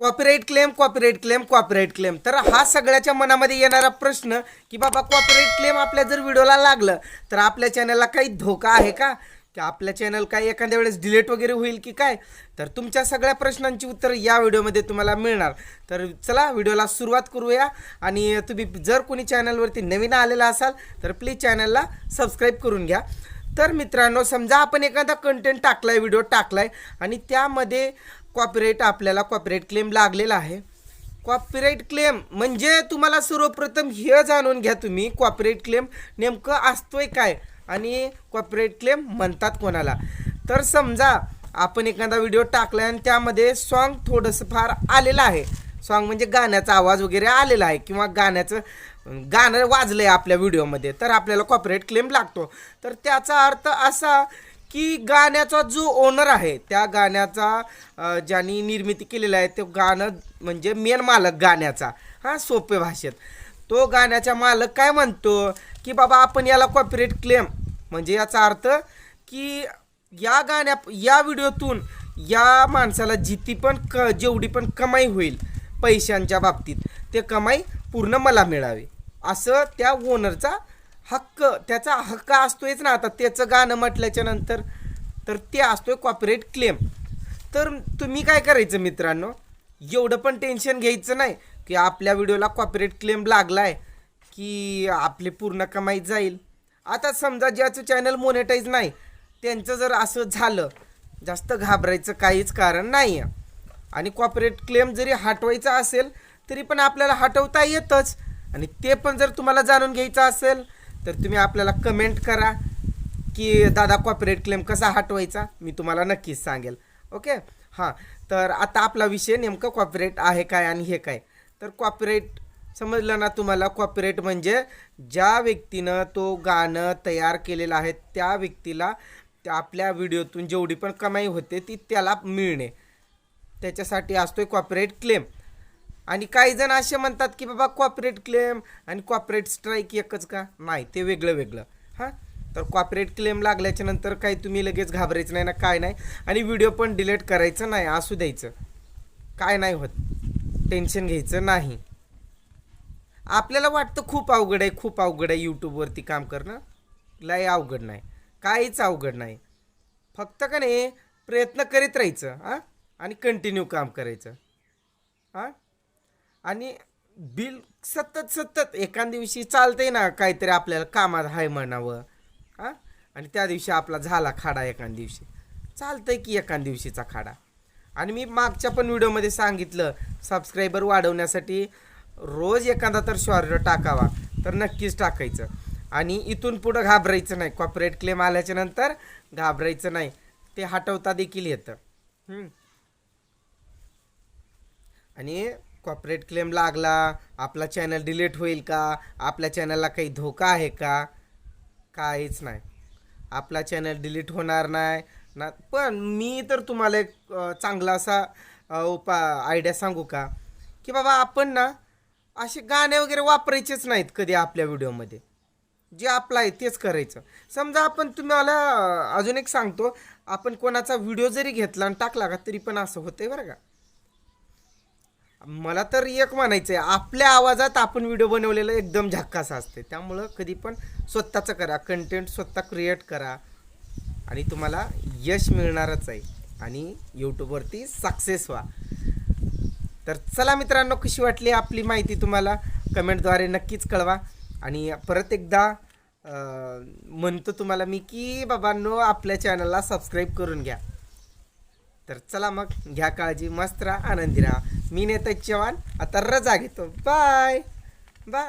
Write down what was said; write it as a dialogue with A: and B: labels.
A: Copyright claim copyright claim copyright claim तर हा सगळ्याच्या मनामध्ये येणारा प्रश्न की बाबा कॉपीराईट क्लेम आपल्या जर व्हिडिओला लागलं तर आपल्या चॅनलला काही धोका आहे का? की आपल्या चॅनल काय एखाद्या वेळेस डिलीट वगैरे होईल की काय? तर तुमच्या सगळ्या प्रश्नांची उत्तरं या व्हिडिओमध्ये तुम्हाला मिळणार. तर चला व्हिडिओला सुरुवात करूया. आणि तुम्ही जर कोणी चॅनलवरती नवीन आलेला असाल तर प्लीज चॅनलला सबस्क्राईब करून घ्या. तर मित्रांनो समजा आपण एखादा कंटेंट टाकलाय व्हिडिओ टाकलाय आणि त्यामध्ये कॉपीराईट आपल्याला कॉपीराईट क्लेम लागलेला आहे. कॉपीराईट क्लेम म्हणजे तुम्हाला सर्वप्रथम हे जाणून घ्या तुम्ही कॉपीराईट क्लेम नेमकं असतोय काय आणि कॉपीराईट क्लेम म्हणतात कोणाला. तर समजा आपण एखादा व्हिडिओ टाकला आणि त्यामध्ये सॉन्ग थोडंसं फार आलेलं आहे. सॉन्ग म्हणजे गाण्याचा आवाज वगैरे आलेला आहे किंवा गाण्याचं गाणं वाजलंय आपल्या व्हिडिओमध्ये तर आपल्याला कॉपरेट क्लेम लागतो. तर त्याचा अर्थ असा की गाण्याचा जो ओनर आहे त्या गाण्याचा ज्यांनी निर्मिती केलेला आहे तो गाणं म्हणजे मेन मालक गाण्याचा. हा सोपे भाषेत. तो गाण्याचा मालक काय म्हणतो की बाबा आपण याला कॉपीराईट क्लेम म्हणजे याचा अर्थ की या गाण्या या व्हिडिओतून या माणसाला जिती पण क जेवढी पण कमाई होईल पैशांच्या बाबतीत. ते कमाई पूर्ण मला मिळावी. असं त्या ओनरचा हक्क त्याचा हक्क असतोयच ना आता. त्याचं गाणं म्हटल्याच्या नंतर तर ते असतोय कॉपरेट क्लेम तर तुम्ही काय करायचं मित्रांनो? एवढं पण टेन्शन घ्यायचं नाही की आपल्या व्हिडिओला कॉपरेट क्लेम लागला आहे की आपली पूर्ण कमाई जाईल. आता समजा ज्याचं चॅनल मोनेटाईज नाही त्यांचं जर असं झालं जास्त घाबरायचं काहीच कारण नाही आहे आणि कॉपरेट क्लेम जरी हटवायचा असेल तरी पण आपल्याला हटवता येतच. आणि ते पण जर तुम्हाला जाणून घ्यायचं असेल तर तुम्ही आपल्याला कमेंट करा की दादा कॉपरेट क्लेम कसा हटवायचा? मी तुम्हाला नक्कीच सांगेल. ओके हां. तर आता आपला विषय नेमकं कॉपरेट आहे काय आणि हे काय? तर कॉपरेट समजलं ना तुम्हाला? कॉपरेट म्हणजे ज्या व्यक्तीनं तो गाणं तयार केलेलं आहे त्या व्यक्तीला त्या आपल्या व्हिडिओतून जेवढी पण कमाई होते ती त्याला मिळणे. त्याच्यासाठी असतो आहे कॉपरेट क्लेम आणि काही जण असे म्हणतात की बाबा कॉपरेट क्लेम आणि कॉपरेट स्ट्राईक एकच का? नाही ते वेगळं वेगळं. हां? तर कॉपरेट क्लेम लागल्याच्या नंतर काही तुम्ही लगेच घाबरायचं नाही ना काय नाही. आणि व्हिडिओ पण डिलीट करायचं नाही असू द्यायचं. काय नाही होत. टेन्शन घ्यायचं नाही. आपल्याला वाटतं खूप अवघड आहे खूप अवघड आहे यूट्यूबवरती काम करणं. लय अवघड नाही. काहीच अवघड नाही. फक्त का नाही प्रयत्न करीत राहायचं हां? आणि कंटिन्यू काम करायचं. हां? आणि बिल सतत सतत एका दिवशी चालतंय ना काहीतरी आपल्याला कामात हाय म्हणावं. हां? आणि त्या दिवशी आपला झाला खाडा एका दिवशी. चालतंय की एका दिवशीचा खाडा. आणि मी मागच्या पण व्हिडिओमध्ये सांगितलं सबस्क्रायबर वाढवण्यासाठी रोज एखादा तर शॉर्ट टाकावा तर नक्कीच टाकायचं. आणि इथून पुढं घाबरायचं नाही. कॉपरेट क्लेम आल्याच्यानंतर घाबरायचं नाही. ते हटवता देखील येतं. आणि कॉपरेट क्लेम लागला आपला चॅनल डिलीट होईल का आपल्या चॅनलला काही धोका आहे का? काहीच नाही. आपला चॅनल डिलीट होणार नाही. ना पण मी तर तुम्हाला एक चांगला असा उपा आयडिया सांगू का? की बाबा आपण ना असे गाणे वगैरे वापरायचेच नाहीत कधी आपल्या व्हिडिओमध्ये जे आपलं आहे तेच करायचं. समजा आपण तुम्हाला अजून एक सांगतो. आपण कोणाचा व्हिडिओ जरी घेतला आणि टाकला का तरी पण असं होतंय बरं का. मला तर एक म्हणायचं आहे आपल्या आवाजात आपण व्हिडिओ बनवलेला एकदम झक्कास असते. त्यामुळं कधी पण स्वतःचं करा कंटेंट स्वतः क्रिएट करा. आणि तुम्हाला यश मिळणारच आहे. आणि यूट्यूबवरती सक्सेस व्हा. तर चला मित्रांनो कशी वाटली आपली माहिती तुम्हाला? कमेंटद्वारे नक्कीच कळवा. आणि परत एकदा म्हणतो तुम्हाला मी की बाबांनो आपल्या चॅनलला सबस्क्राईब करून घ्या. तर चला मग घ्या काळजी मस्त राहा आनंदी राहा. मी नेता चव्हाण आता रजा घेतो. Bye bye